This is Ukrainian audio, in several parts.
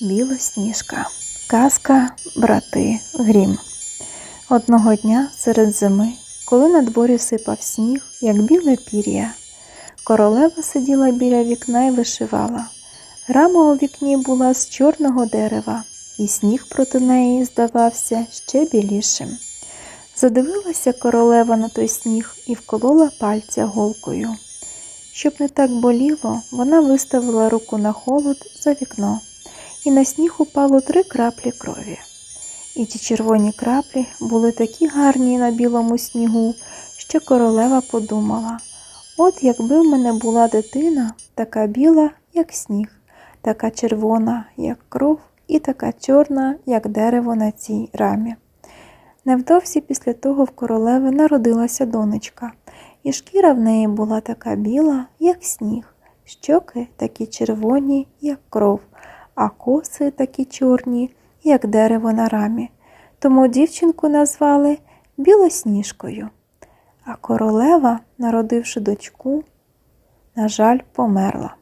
Білосніжка. Казка брати Грім. Одного дня серед зими, коли на дворі сипав сніг, як біле пір'я, королева сиділа біля вікна і вишивала. Рама у вікні була з чорного дерева, і сніг проти неї здавався ще білішим. Задивилася королева на той сніг і вколола пальця голкою. Щоб не так боліло, вона виставила руку на холод за вікно, і на сніг упало три краплі крові. І ті червоні краплі були такі гарні на білому снігу, що королева подумала: от якби в мене була дитина, така біла, як сніг, така червона, як кров, і така чорна, як дерево на цій рамі. Невдовзі після того в королеви народилася донечка, і шкіра в неї була така біла, як сніг, щоки такі червоні, як кров, а коси такі чорні, як дерево на рамі. Тому дівчинку назвали Білосніжкою. А королева, народивши дочку, на жаль, померла.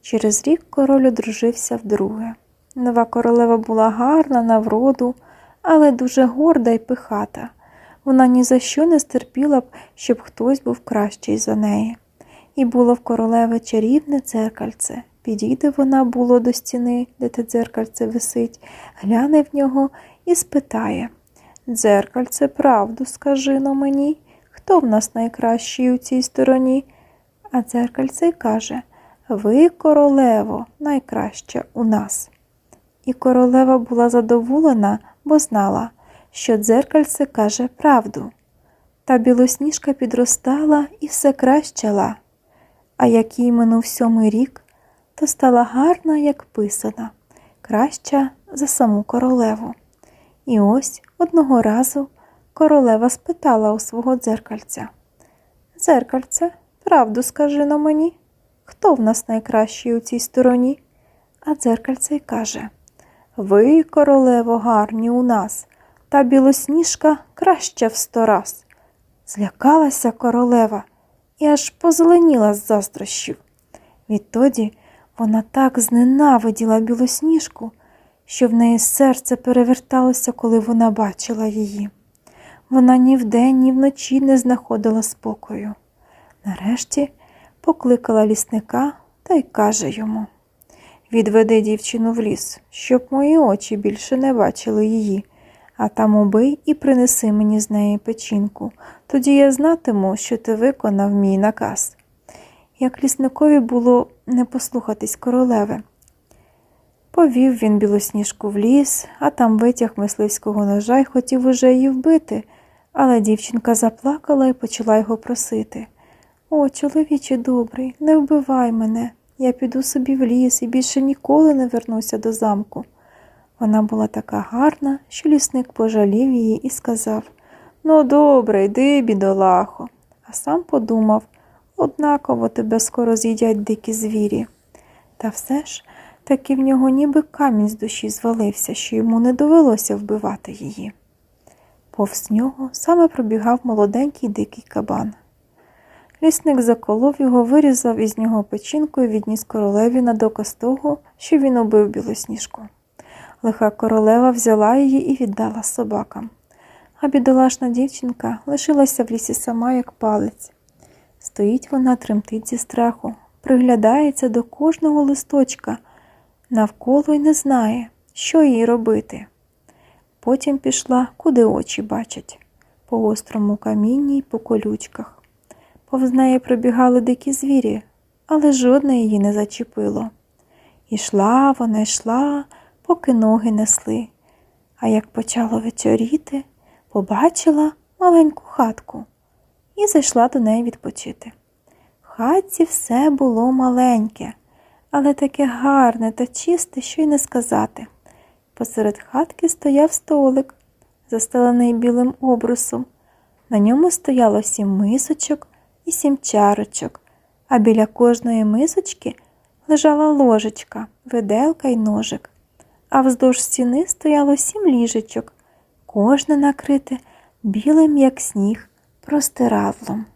Через рік король одружився вдруге. Нова королева була гарна на вроду, але дуже горда й пихата. Вона ні за що не стерпіла б, щоб хтось був кращий за неї. І було в королеви чарівне дзеркальце. Підійде вона було до стіни, де те дзеркальце висить, гляне в нього і спитає Дзеркальце, правду скажи но мені, хто в нас найкращий у цій стороні? А дзеркальце каже Ви, королево, найкраща у нас. І королева була задоволена, бо знала, що дзеркальце каже правду. Та білосніжка підростала і все кращала, а як минув сьомий рік, то стала гарна, як писана, краща за саму королеву. І ось одного разу королева спитала у свого дзеркальця Дзеркальце, правду скажи на мені, хто в нас найкращий у цій стороні? А дзеркальце й каже Ви, королево, гарні у нас, та білосніжка краща в сто раз. Злякалася королева і аж позеленіла з заздрощів. Відтоді вона так зненавиділа білосніжку, що в неї серце переверталося, коли вона бачила її. Вона ні вдень, ні вночі не знаходила спокою. Нарешті покликала лісника та й каже йому Відведи дівчину в ліс, щоб мої очі більше не бачили її, а там убий і принеси мені з неї печінку, тоді я знатиму, що ти виконав мій наказ. Як лісникові було не послухатись королеви. Повів він білосніжку в ліс, а там витяг мисливського ножа й хотів уже її вбити, але дівчинка заплакала і почала його просити. О, чоловіче добрий, не вбивай мене. Я піду собі в ліс і більше ніколи не вернуся до замку. Вона була така гарна, що лісник пожалів її і сказав Ну, добре, йди, бідолахо. А сам подумав однаково тебе скоро з'їдять дикі звірі. Та все ж таки в нього ніби камінь з душі звалився, що йому не довелося вбивати її. Повз нього саме пробігав молоденький дикий кабан. Лісник заколов його, вирізав із нього печінку і відніс королеві на доказ того, що він убив білосніжку. Лиха королева взяла її і віддала собакам. А бідолашна дівчинка лишилася в лісі сама, як палець. Стоїть вона, тремтить зі страху, приглядається до кожного листочка навколо й не знає, що їй робити. Потім пішла, куди очі бачать, по острому камінні й по колючках. Повз неї пробігали дикі звірі, але жодне її не зачепило. Ішла вона йшла, поки ноги несли. А як почало вечоріти, побачила маленьку хатку і зайшла до неї відпочити. В хатці все було маленьке, але таке гарне та чисте, що й не сказати. Посеред хатки стояв столик, застелений білим обрусом. На ньому стояло сім мисочок і сім чарочок, а біля кожної мисочки лежала ложечка, виделка й ножик. А вздовж стіни стояло сім ліжечок, кожне накрите білим, як сніг, простирадлом.